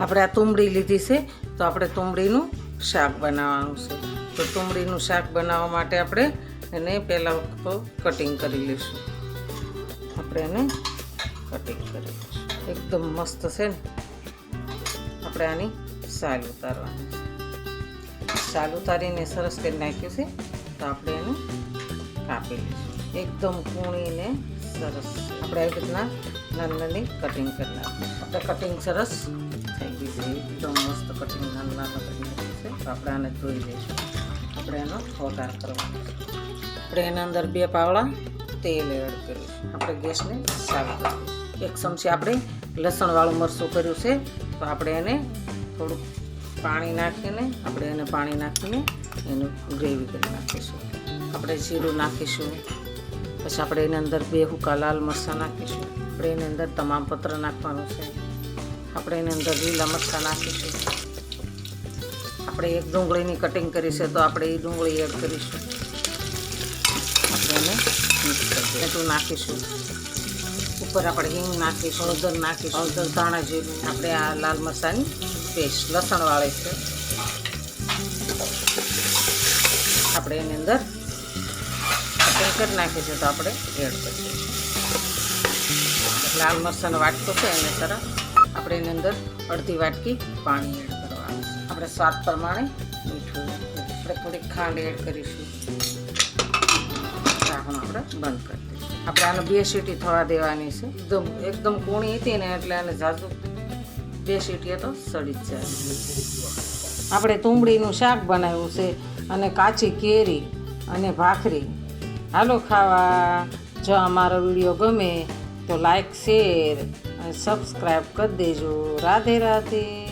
આપણે આ તુંબડી લીધી છે, તો આપણે તુંબડીનું શાક બનાવવાનું છે. તો તુંબડીનું શાક બનાવવા માટે આપણે એને પહેલાં તો કટિંગ કરી લઈશું. આપણે એને કટિંગ કરી લઈશું. એકદમ મસ્ત છે ને? આપણે આની સાલ ઉતારવાની છે. સાલ ઉતારીને સરસ કરી નાખ્યું છે, તો આપણે એને કાપી લઈશું. એકદમ કૂણીને સરસ. આપણે આવી રીતના નાની નાની કટિંગ કરી નાખીશું આપણે કટિંગ સરસ થઈ ગઈ છે. એકદમ મસ્ત કટિંગ નાના નાના કરી નાખ્યું છે. તો આપણે આને ધોઈ લઈશું. આપણે એનો વઘાર કરવાનો આપણે એના અંદર બે પાવડા તેલ એડ કરીશું. આપણે ગેસને ચાલુ કરીશું એક ચમચી આપણે લસણવાળું મરચું કર્યું છે. તો આપણે એને થોડુંક પાણી નાખીને, આપણે એને પાણી નાખીને એનું ગ્રેવી કરી નાખીશું. આપણે જીરું નાખીશું. પછી આપણે એની અંદર બે હુકા લાલ મરચાં નાખીશું. આપણે એની અંદર તમામ પત્ર નાખવાનું છે. આપણે એની અંદર લીલા મરચાં નાખીશું. આપણે એક ડુંગળીની કટિંગ કરી છે તો આપણે એ ડુંગળી એડ કરીશું. આપણે એને એટલું નાખીશું. ઉપર આપણે હિંગ નાખીશું, હળદર નાખીશું, હળદર ધાણા જીરું. આપણે આ લાલ મરચાંની પેસ્ટ લસણવાળી છે. આપણે એની અંદર કટિંગ કરી નાખીશું તો આપણે એડ કરીશું. લાલ મરચાંનો વાટકો છે એને સરસ આપણે એની અંદર અડધી વાટકી પાણી એડ કરવાનું આપણે સ્વાદ પ્રમાણે મીઠું આપણે થોડીક ખાંડ એડ કરીશું. ઢાંકણું આપણે બંધ કરી દઈશું. આપણે આને બે સીટી થવા દેવાની છે. એકદમ એકદમ કૂણી હતી ને એટલે આને ઝાઝુ બે સીટીએ તો સડી જ જાય. આપણે તુંબડીનું શાક બનાવ્યું છે અને કાચી કેરી અને ભાખરી. હાલો ખાવા. જો અમારો વીડિયો ગમે તો લાઈક શેર અને સબસ્ક્રાઈબ કરી દેજો. રાધે રાધે.